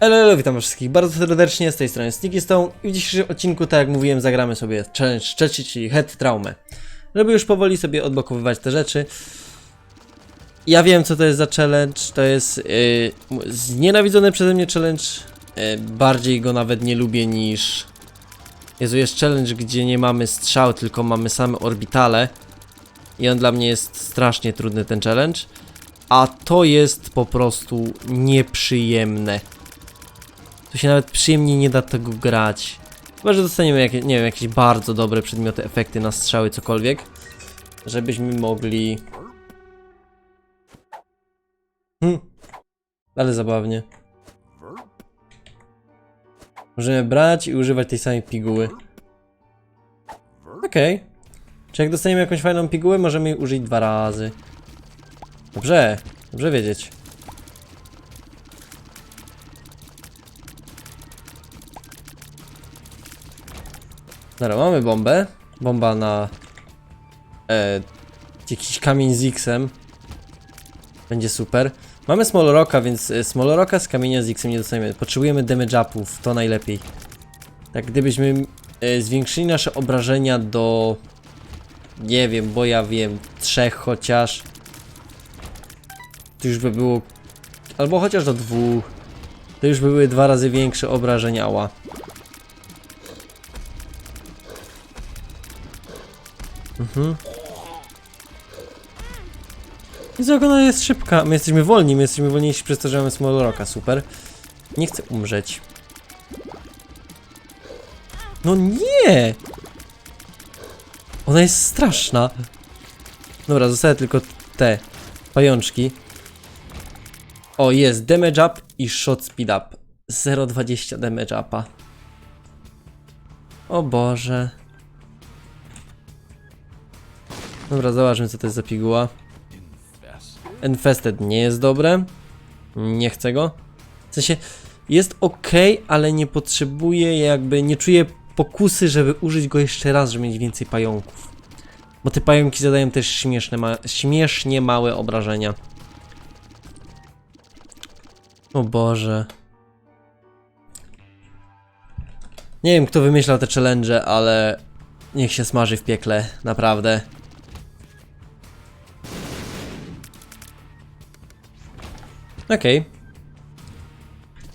Elo, witam wszystkich bardzo serdecznie, z tej strony Sticky Stone i w dzisiejszym odcinku, tak jak mówiłem, zagramy sobie challenge trzeci, czyli Head Traumę. Żeby już powoli sobie odblokowywać te rzeczy. Ja wiem, co to jest za challenge, to jest yy, znienawidzony przeze mnie challenge, yy, bardziej go nawet nie lubię niż... Jezu, jest challenge, gdzie nie mamy strzał, tylko mamy same orbitale. I on dla mnie jest strasznie trudny, ten challenge. A to jest po prostu nieprzyjemne. Tu się nawet przyjemnie nie da tego grać. Chyba, że dostaniemy jakieś, nie wiem, jakieś bardzo dobre przedmioty, efekty na strzały, cokolwiek. Żebyśmy mogli... Hmm. Ale zabawnie. Możemy brać i używać tej samej piguły. Okej. Czy jak dostaniemy jakąś fajną pigułę, możemy jej użyć dwa razy. Dobrze, dobrze wiedzieć. Dobra, mamy bombę. Bomba na e, jakiś kamień z X-em. Będzie super. Mamy Small Rocka, więc e, Small Rocka z kamienia z X-em nie dostaniemy. Potrzebujemy damage upów, to najlepiej. Tak, gdybyśmy e, zwiększyli nasze obrażenia do... Nie wiem, bo ja wiem, trzech chociaż. To już by było... Albo chociaż do dwóch. To już by były dwa razy większe obrażenia, ała. Mhm. Jezu, jak ona jest szybka. My jesteśmy wolni, my jesteśmy wolniejsi przez to, że mamy Small Rocka, super. Nie chcę umrzeć. No nie! Ona jest straszna. Dobra, zostały tylko te pajączki. O, jest damage up i shot speed up. 0,20 damage upa. O Boże. Dobra, zobaczmy co to jest za piguła. Infested nie jest dobre. Nie chcę go. W sensie jest ok, ale nie potrzebuję jakby, nie czuję pokusy, żeby użyć go jeszcze raz, żeby mieć więcej pająków. Bo te pająki zadają też śmieszne, ma śmiesznie małe obrażenia. O Boże. Nie wiem kto wymyślał te challenge, ale niech się smaży w piekle, naprawdę. Okej.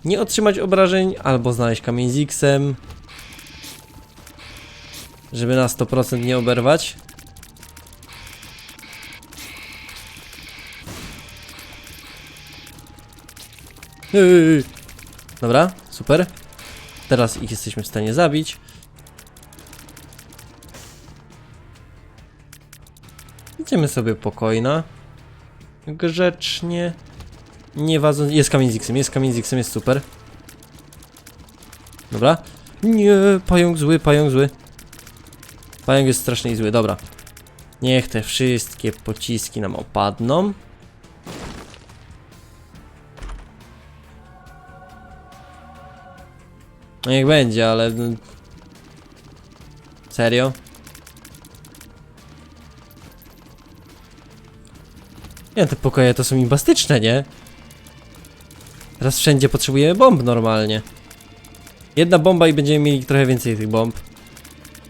Nie otrzymać obrażeń, albo znaleźć kamień z X-em. Żeby na 100% nie oberwać. Dobra, super. Teraz ich jesteśmy w stanie zabić. Idziemy sobie pokojna. Grzecznie. Nie wadząc. Jest kamień z X-em, jest kamień z X-em, jest super. Dobra. Nie, pająk zły, pająk zły. Pająk jest strasznie zły, dobra. Niech te wszystkie pociski nam opadną. No niech będzie, ale... Serio? Nie, te pokoje to są imbastyczne, nie? Teraz wszędzie potrzebujemy bomb normalnie. Jedna bomba i będziemy mieli trochę więcej tych bomb.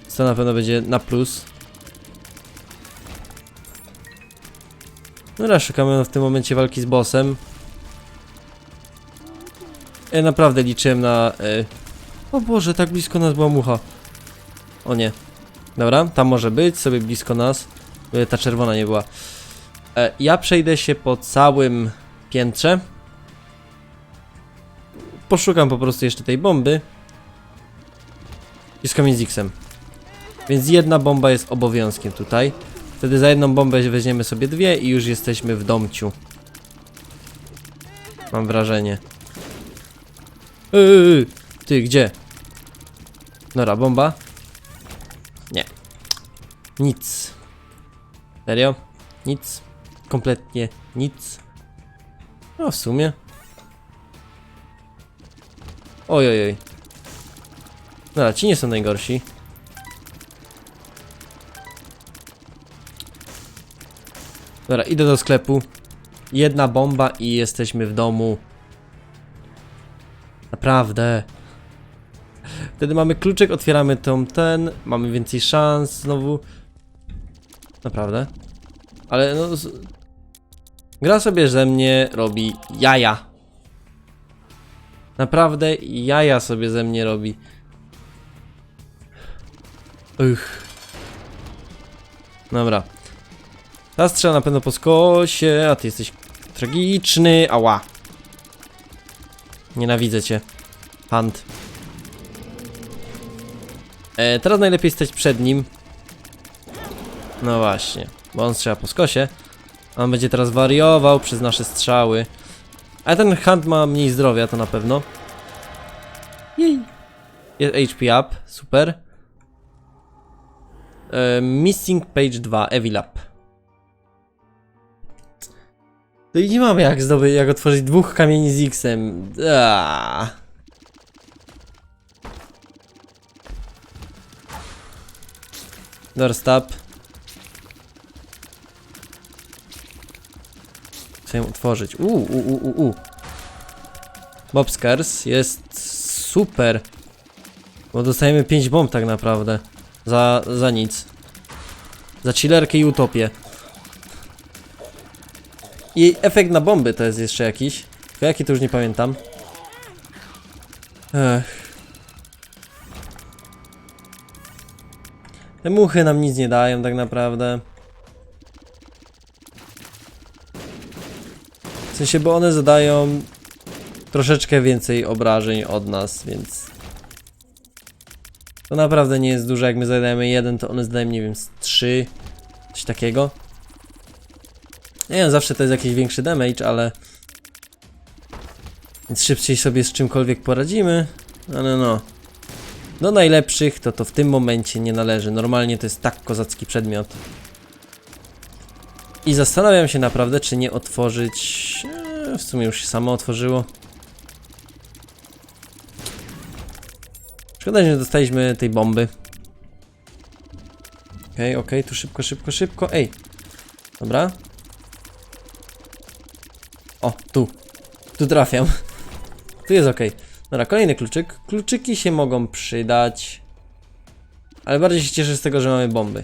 Co na pewno będzie na plus. Dobra, szukamy w tym momencie walki z bossem. Ja naprawdę liczyłem na... Y... O Boże, tak blisko nas była mucha. O nie. Dobra, tam może być, sobie blisko nas. Byle ta czerwona nie była. E, ja przejdę się po całym piętrze. Poszukam po prostu jeszcze tej bomby. I z kamień z X-em. Więc jedna bomba jest obowiązkiem tutaj. Wtedy za jedną bombę weźmiemy sobie dwie i już jesteśmy w domciu. Mam wrażenie. Yy, ty, gdzie? Dobra, bomba. Nie. Nic. Serio? Nic. Kompletnie nic. No w sumie. Oj, oj, oj. Dobra, ci nie są najgorsi. Dobra, idę do sklepu. Jedna bomba i jesteśmy w domu. Naprawdę. Wtedy mamy kluczyk, otwieramy tą ten, mamy więcej szans znowu. Naprawdę. Ale no... Gra sobie ze mnie robi jaja. Naprawdę jaja sobie ze mnie robi. Ych. Dobra. Teraz trzeba na pewno po skosie, a ty jesteś tragiczny. Ała. Nienawidzę cię. Hand. E, teraz najlepiej stać przed nim. No właśnie, bo on strzela po skosie. On będzie teraz wariował przez nasze strzały. A ten hand ma mniej zdrowia, to na pewno. Jej. Jest HP up, super. E, missing page 2, Evil up. No i nie mamy jak zdobyć, jak otworzyć dwóch kamieni z X-em. Aaaa. Doorstop. Chcę ją otworzyć. Uuu, uuu, uuu, uuu. Bobskars jest super. Bo dostajemy 5 bomb tak naprawdę. Za, za nic. Za chillerkę i utopię. I efekt na bomby to jest jeszcze jakiś. Tylko jaki to już nie pamiętam. Ech. Te muchy nam nic nie dają tak naprawdę. Sensie, bo one zadają troszeczkę więcej obrażeń od nas, więc... To naprawdę nie jest dużo, jak my zadajemy jeden, to one zadają, nie wiem, z 3, coś takiego. Nie wiem, zawsze to jest jakiś większy damage, ale... Więc szybciej sobie z czymkolwiek poradzimy, ale no... Do najlepszych to to w tym momencie nie należy. Normalnie to jest tak kozacki przedmiot. I zastanawiam się naprawdę, czy nie otworzyć... W sumie już się samo otworzyło. Szkoda, że nie dostaliśmy tej bomby. Okej, okay, okej, tu szybko, szybko, szybko. Ej! Dobra. O, tu. Tu trafiam. Tu jest okej. Dobra, kolejny kluczyk. Kluczyki się mogą przydać. Ale bardziej się cieszę z tego, że mamy bomby.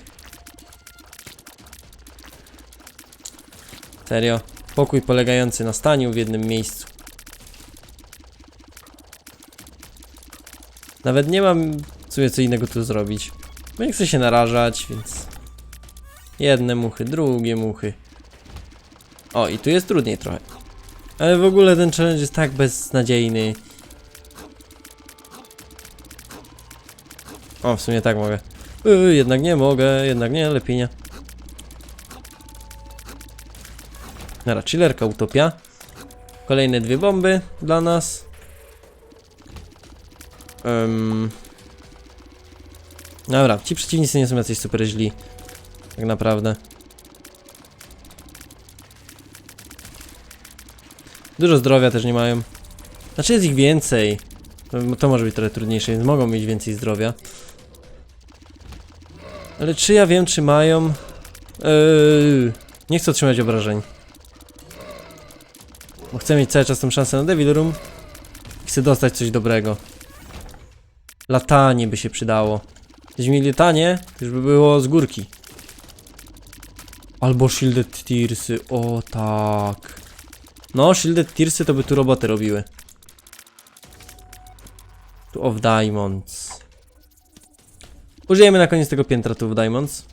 Serio. Pokój polegający na staniu w jednym miejscu. Nawet nie mam w sumie co innego tu zrobić. Bo nie chcę się narażać, więc... Jedne muchy, drugie muchy. O, i tu jest trudniej trochę. Ale w ogóle ten challenge jest tak beznadziejny. O, w sumie tak mogę. Yy, jednak nie mogę, jednak nie, lepiej nie. Dobra, chillerka utopia. Kolejne dwie bomby dla nas. Um. Dobra, ci przeciwnicy nie są jacyś super źli. Tak naprawdę. Dużo zdrowia też nie mają. Znaczy jest ich więcej. To może być trochę trudniejsze, więc mogą mieć więcej zdrowia. Ale czy ja wiem, czy mają... Yy, nie chcę otrzymać obrażeń. Bo chcę mieć cały czas tą szansę na Devil Room. I Chcę dostać coś dobrego. Latanie by się przydało. Gdybyśmy mieli latanie, to już by było z górki. Albo Shielded Tearsy, o tak. No, Shielded Tearsy to by tu roboty robiły. Tu of Diamonds. Użyjemy na koniec tego piętra tu w Diamonds.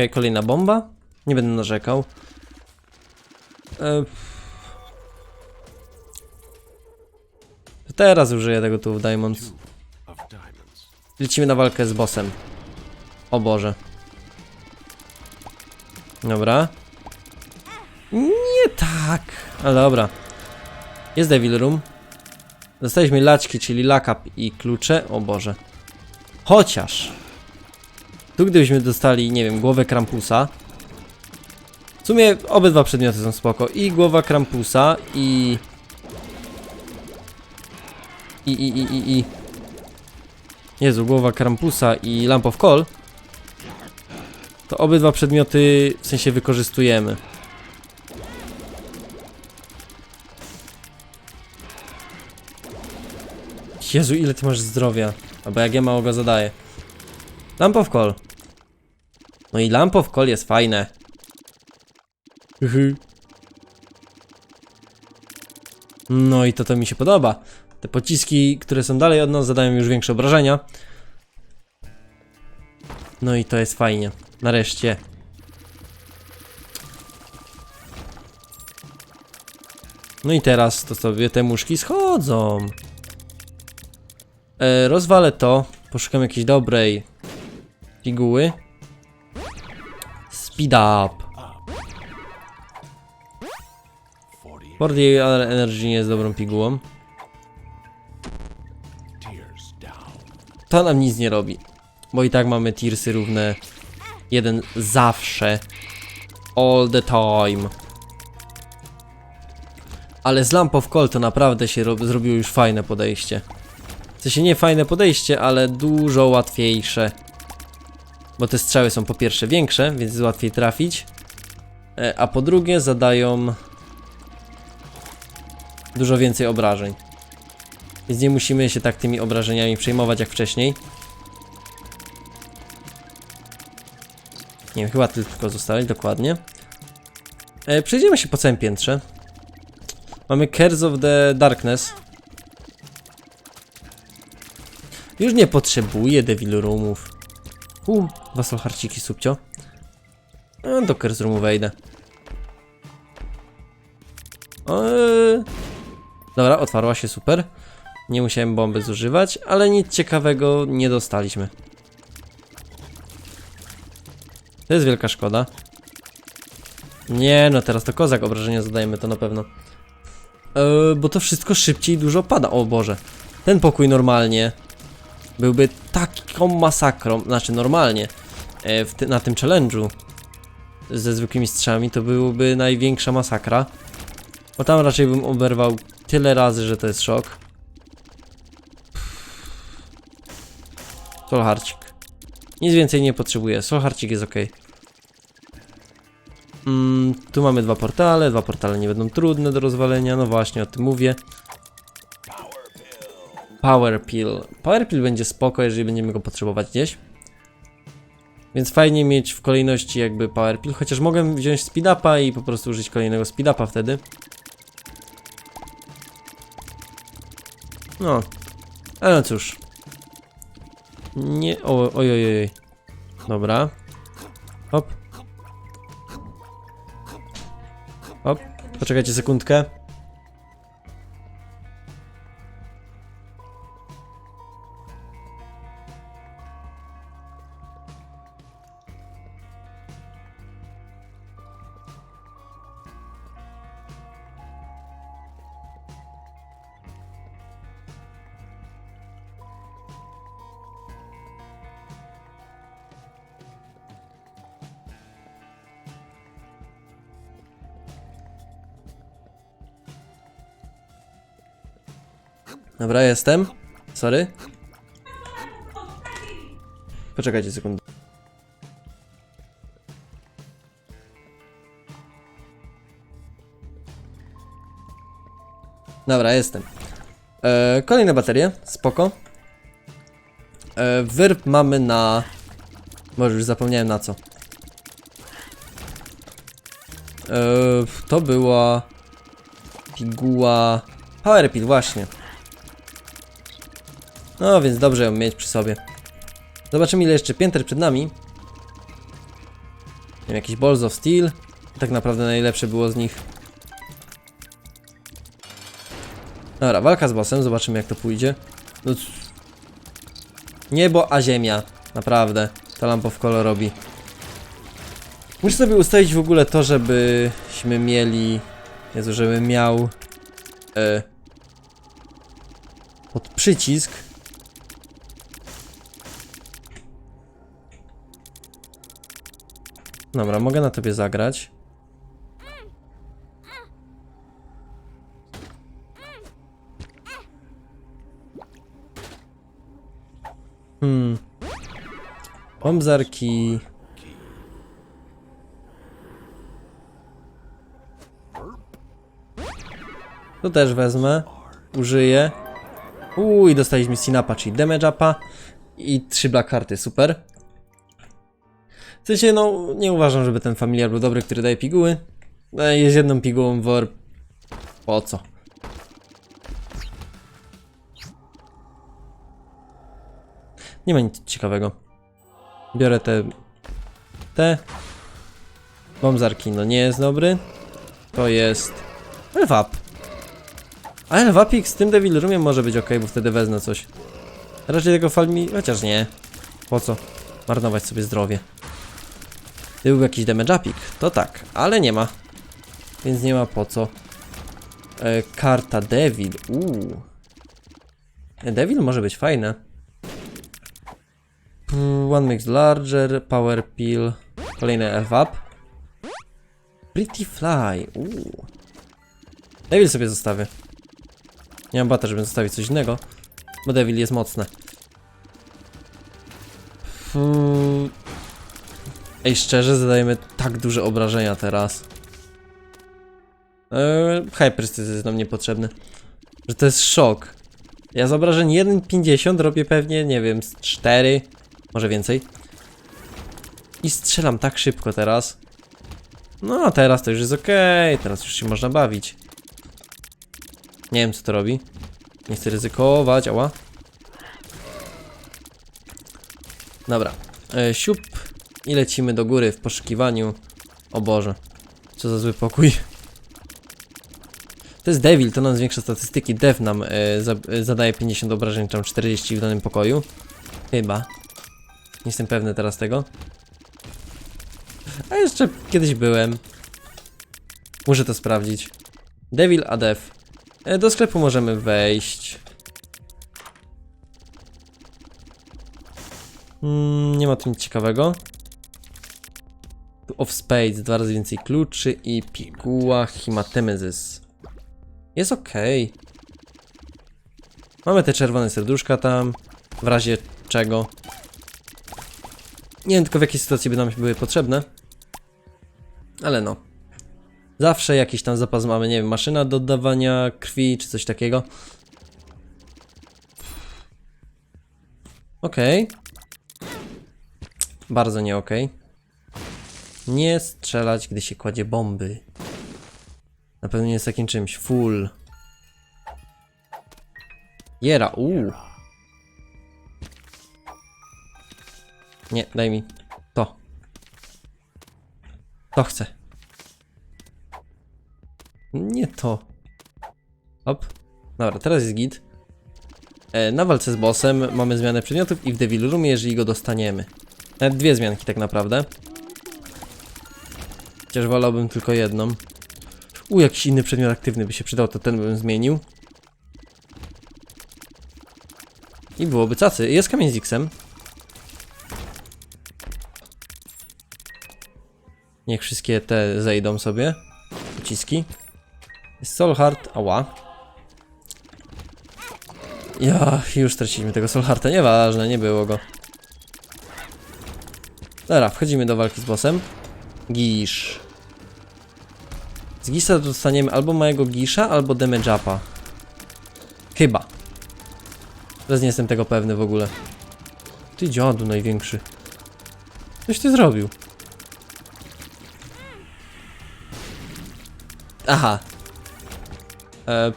Okej, kolejna bomba. Nie będę narzekał. E... Teraz użyję tego tu w diamonds. Lecimy na walkę z bossem. O Boże. Dobra. Nie tak. Ale dobra. Jest Devil Room. Dostaliśmy laczki, czyli lakap i klucze. O Boże. Chociaż. Tu gdybyśmy dostali, nie wiem, głowę Krampusa. W sumie obydwa przedmioty są spoko. I głowa Krampusa i... I, i, i, i, i... Jezu, głowa Krampusa i Lamp of Coal. To obydwa przedmioty w sensie wykorzystujemy. Jezu, ile ty masz zdrowia? Albo jak ja mało go zadaję. Lamp of Coal. No i Lamp of Call jest fajne. Mhm. No i to to mi się podoba. Te pociski, które są dalej od nas, zadają już większe obrażenia. No i to jest fajnie. Nareszcie. No i teraz to sobie te muszki schodzą. E, rozwalę to. Poszukam jakiejś dobrej piguły. Speed up. 40 Energy nie jest dobrą pigułą. To nam nic nie robi. Bo i tak mamy tirsy równe. Jeden zawsze. All the time. Ale z Lamp of Call to naprawdę się rob- zrobiło już fajne podejście. W sensie nie fajne podejście, ale dużo łatwiejsze. Bo te strzały są po pierwsze większe, więc jest łatwiej trafić. E, A po drugie zadają dużo więcej obrażeń. Więc nie musimy się tak tymi obrażeniami przejmować jak wcześniej. Nie wiem, chyba tylko zostałeś, dokładnie. E, przejdziemy się po całym piętrze. Mamy Curse of the Darkness. Już nie potrzebuję Devil Roomów. U, wasolharciki subcio. No, do Curse Roomu wejdę. Eee. Dobra, otwarła się, super. Nie musiałem bomby zużywać, ale nic ciekawego nie dostaliśmy. To jest wielka szkoda. Nie, no teraz to kozak, obrażenia zadajemy to na pewno. Eee, bo to wszystko szybciej dużo pada. O Boże. Ten pokój normalnie byłby taką masakrą, znaczy normalnie e, ty, na tym challenge'u ze zwykłymi strzałami to byłoby największa masakra. Bo tam raczej bym oberwał tyle razy, że to jest szok. Solharcik. Nic więcej nie potrzebuję. Solharcik jest ok. Mm, tu mamy dwa portale. Dwa portale nie będą trudne do rozwalenia. No właśnie, o tym mówię. Power Pill. Power Pill będzie spoko, jeżeli będziemy go potrzebować gdzieś. Więc fajnie mieć w kolejności jakby Power Pill, chociaż mogę wziąć Speed Upa i po prostu użyć kolejnego Speed Upa wtedy. No. Ale no cóż. Nie, o, oj, oj, oj. Dobra. Hop. Hop. Poczekajcie sekundkę. Dobra, jestem. Sorry. Poczekajcie sekundę. Dobra, jestem. E, kolejne baterie, spoko. E, wyrb mamy na... Może już zapomniałem na co. E, to była... Piguła... Power Pil, właśnie. No, więc dobrze ją mieć przy sobie. Zobaczymy ile jeszcze pięter przed nami. Wiem, jakiś Balls of Steel. Tak naprawdę najlepsze było z nich. Dobra, walka z bossem, zobaczymy jak to pójdzie. No, Niebo, a ziemia. Naprawdę. Ta lampa w kolor robi. Muszę sobie ustawić w ogóle to, żebyśmy mieli... Jezu, żebym miał... E, pod przycisk Dobra, mogę na tobie zagrać. Hmm. Bombzarki. To też wezmę. Użyję. Uuu, i dostaliśmy Sinapa, czyli Damage Upa i trzy Black Karty, super. W sensie, no, nie uważam, żeby ten familiar był dobry, który daje piguły. No, Jest jedną pigułą wor... Po co? Nie ma nic ciekawego. Biorę te... Te... Bombzarki, no nie jest dobry. To jest... Elwap. A Elwapik z tym Devil Roomiem może być ok, bo wtedy wezmę coś. Raczej tego falmi... chociaż nie. Po co? Marnować sobie zdrowie. Gdyby był jakiś damage upik, to tak, ale nie ma. Więc nie ma po co. E, karta Devil, uuu. Devil może być fajne. Mm, One makes larger, power pill, kolejny F-up. Pretty fly, uuu. Devil sobie zostawię. Nie mam bata, żeby zostawić coś innego, bo Devil jest mocne. Fuuu. Ej, szczerze, zadajemy tak duże obrażenia teraz. Eee, Hypersty jest nam niepotrzebny. Że to jest szok. Ja z obrażeń 1,50 robię pewnie, nie wiem, z 4, może więcej. I strzelam tak szybko teraz. No, teraz to już jest ok, teraz już się można bawić. Nie wiem, co to robi. Nie chcę ryzykować, ała. Dobra. E, siup. I lecimy do góry w poszukiwaniu. O Boże. Co za zły pokój. To jest Devil, to nam zwiększa statystyki. Dev nam e, za, e, zadaje 50 obrażeń, tam 40 w danym pokoju. Chyba. Nie jestem pewny teraz tego. A jeszcze kiedyś byłem. Muszę to sprawdzić. Devil a Dev. E, do sklepu możemy wejść. Mm, nie ma tu nic ciekawego. Of Spades, dwa razy więcej kluczy i piguła Himatemezys. Jest ok. Mamy te czerwone serduszka tam, w razie czego. Nie wiem tylko w jakiej sytuacji by nam były potrzebne. Ale no. Zawsze jakiś tam zapas mamy, nie wiem, maszyna do oddawania krwi czy coś takiego. Okej. Bardzo nie okej. Nie strzelać, gdy się kładzie bomby. Na pewno nie jest takim czymś. Full. Jera, uuu. Nie, daj mi. To. To chcę. Nie to. Hop. Dobra, teraz jest git. E, na walce z bossem mamy zmianę przedmiotów i w Devil Roomie, jeżeli go dostaniemy. Nawet dwie zmianki tak naprawdę. Chociaż wolałbym tylko jedną. U, jakiś inny przedmiot aktywny by się przydał, to ten bym zmienił. I byłoby cacy. Jest kamień z X-em. Niech wszystkie te zejdą sobie. Uciski. Jest Soul Heart. Ała. Ja, już straciliśmy tego Soul Hearta. Nieważne, nie było go. Dobra, wchodzimy do walki z bossem. Gisz. Z Gisza dostaniemy albo małego Gisza, albo damage upa. Chyba. Teraz nie jestem tego pewny w ogóle. Ty dziadu największy. Coś ty zrobił. Aha. E,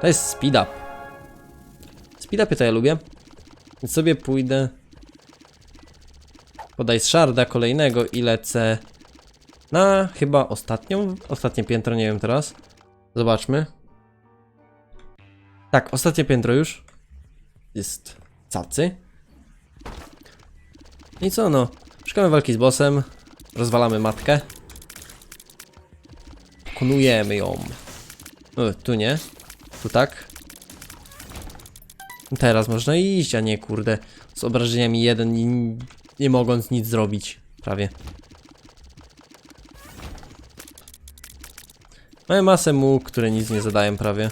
to jest speed up. Speed upy to ja lubię. Więc sobie pójdę. Podaj z sharda kolejnego i lecę na chyba ostatnią, ostatnie piętro, nie wiem teraz. Zobaczmy. Tak, ostatnie piętro już. Jest cacy. I co no? Szukamy walki z bossem. Rozwalamy matkę. Pokonujemy ją. O, tu nie. Tu tak. Teraz można iść, a nie kurde. Z obrażeniami jeden i nie mogąc nic zrobić. Prawie. Mamy masę muł, które nic nie zadają prawie.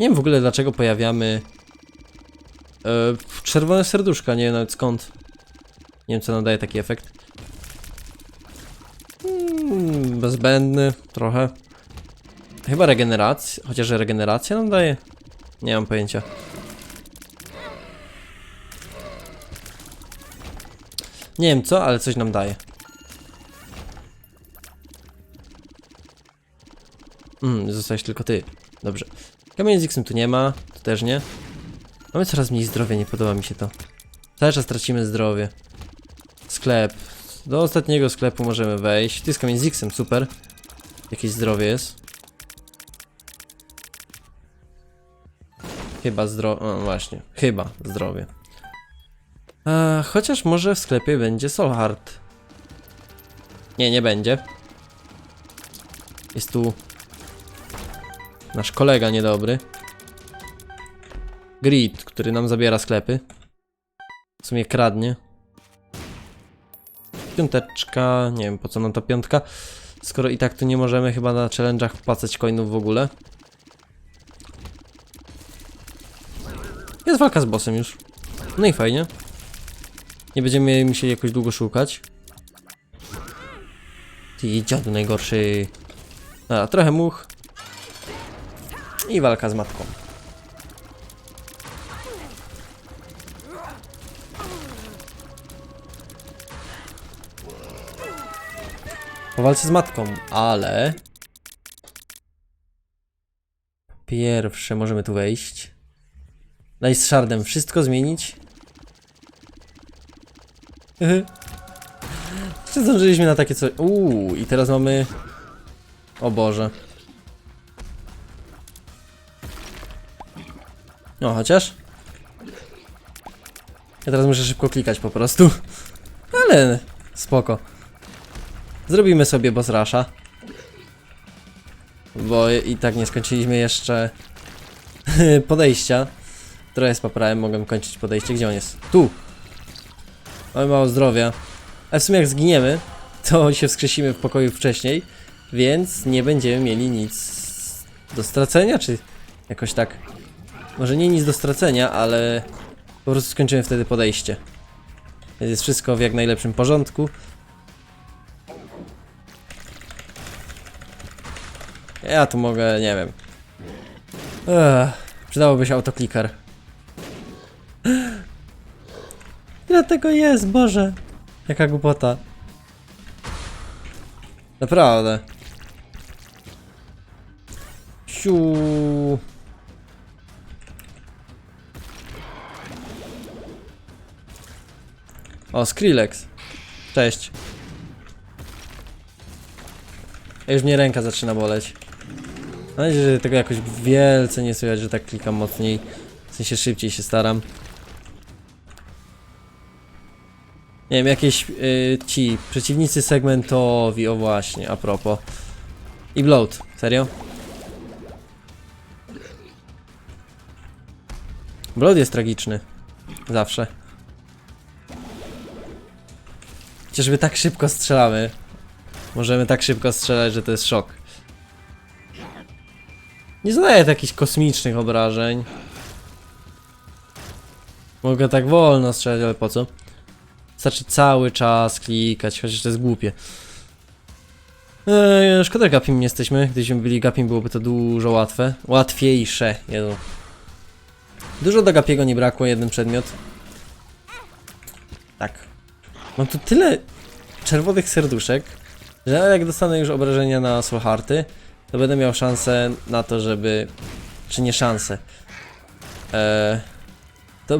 Nie wiem w ogóle dlaczego pojawiamy e, czerwone serduszka, nie wiem nawet skąd. Nie wiem co nadaje taki efekt. chyba zbędny trochę. Chyba regeneracja, chociaż regeneracja nam daje? Nie mam pojęcia. Nie wiem co, ale coś nam daje. Mm, zostałeś tylko ty. Dobrze. Kamień z X-em tu nie ma, tu też nie. Mamy coraz mniej zdrowia, nie podoba mi się to. Cały czas tracimy zdrowie. Sklep. Do ostatniego sklepu możemy wejść. Tu jest kamień z X-em, super. Jakieś zdrowie jest. Chyba zdrowie. O, właśnie. Chyba zdrowie. A, chociaż może w sklepie będzie Solhard. Nie, nie będzie. Jest tu nasz kolega niedobry. Grid, który nam zabiera sklepy. W sumie kradnie. Piąteczka, nie wiem po co nam ta piątka. Skoro i tak tu nie możemy chyba na challenge'ach wpłacać coinów w ogóle. Jest walka z bossem już. No i fajnie. Nie będziemy musieli jakoś długo szukać. Ty dziadu najgorszy. A, trochę much. I walka z matką. Po walce z matką, ale... Pierwsze możemy tu wejść. Daj z szardem wszystko zmienić. Czy zdążyliśmy na takie coś? Uuu, i teraz mamy... O Boże. No, chociaż... Ja teraz muszę szybko klikać po prostu. Ale spoko. Zrobimy sobie boss rusha. Bo i tak nie skończyliśmy jeszcze podejścia. Trochę spaprałem, mogłem kończyć podejście. Gdzie on jest? Tu! Mamy mało zdrowia. A w sumie jak zginiemy, to się wskrzesimy w pokoju wcześniej, więc nie będziemy mieli nic do stracenia, czy jakoś tak. Może nie nic do stracenia, ale po prostu skończymy wtedy podejście. Więc jest wszystko w jak najlepszym porządku. Ja tu mogę, nie wiem. Ech, przydałoby się autokliker. Ile tego jest, Boże? Jaka głupota. Naprawdę. Siu. O, Skrillex. Cześć. Już mnie ręka zaczyna boleć. Mam nadzieję, że tego jakoś wielce nie słychać, że tak klikam mocniej. W sensie szybciej się staram. Nie wiem, jakieś y, ci przeciwnicy segmentowi, o właśnie, a propos. I bloat, serio? Bloat jest tragiczny. Zawsze. Chociażby tak szybko strzelamy. Możemy tak szybko strzelać, że to jest szok. Nie zadaję jakichś kosmicznych obrażeń. Mogę tak wolno strzelać, ale po co? Wystarczy cały czas klikać, chociaż to jest głupie. Eee, szkoda, Gapim nie jesteśmy. Gdybyśmy byli Gapim, byłoby to dużo łatwe. Łatwiejsze. Jezu. Dużo do Gapiego nie brakło, jeden przedmiot. Tak. Mam tu tyle czerwonych serduszek, że jak dostanę już obrażenia na Soulhearty, to będę miał szansę na to, żeby... Czy nie szansę. Eee, to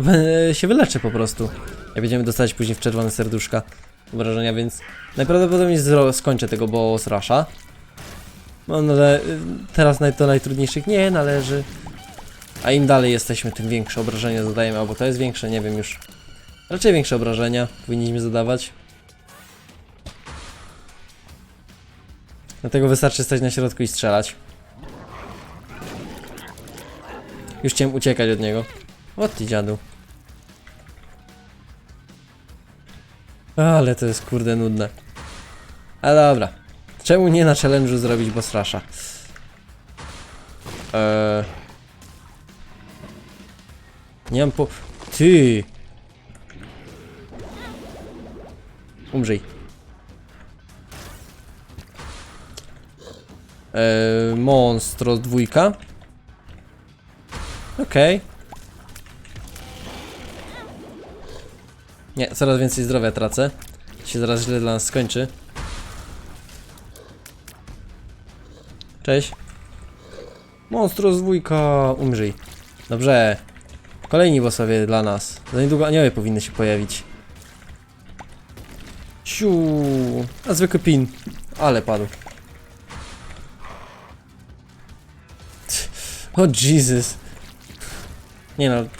się wyleczę po prostu. Jak będziemy dostać później w czerwone serduszka obrażenia, więc najprawdopodobniej skończę tego boss rusha. No, no ale y, teraz naj- do najtrudniejszych nie należy. A im dalej jesteśmy, tym większe obrażenia zadajemy, albo to jest większe, nie wiem już. Raczej większe obrażenia powinniśmy zadawać. Dlatego wystarczy stać na środku i strzelać. Już chciałem uciekać od niego. O ty dziadu. Ale to jest kurde nudne. Ale dobra. Czemu nie na challenge'u zrobić boss rusha? Eee... Nie mam po... Ty! Umrzyj. Eee, Monstros dwójka. Okej. Nie, coraz więcej zdrowia tracę. Się zaraz źle dla nas skończy. Cześć. Monstros dwójka, umrzyj. Dobrze. Kolejni bossowie dla nas. Za niedługo anioły powinny się pojawić. Siu. A zwykły pin. Ale padł. O Jesus. Nie no.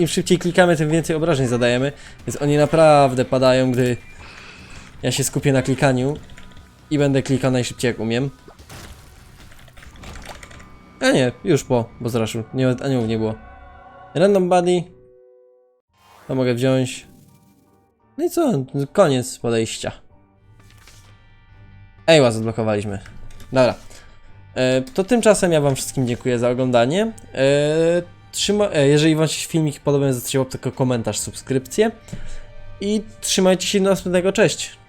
Im szybciej klikamy, tym więcej obrażeń zadajemy. Więc oni naprawdę padają, gdy ja się skupię na klikaniu. I będę klikał najszybciej jak umiem. A nie, już po, bo zraszył. Nie, aniołów nie było. Random body. To mogę wziąć. No i co? Koniec podejścia. Ejła odblokowaliśmy. Dobra. E, to tymczasem ja wam wszystkim dziękuję za oglądanie. E, trzyma, e, jeżeli wam się filmik podobał, zostawcie łapkę, komentarz, subskrypcję. I trzymajcie się do następnego. Cześć!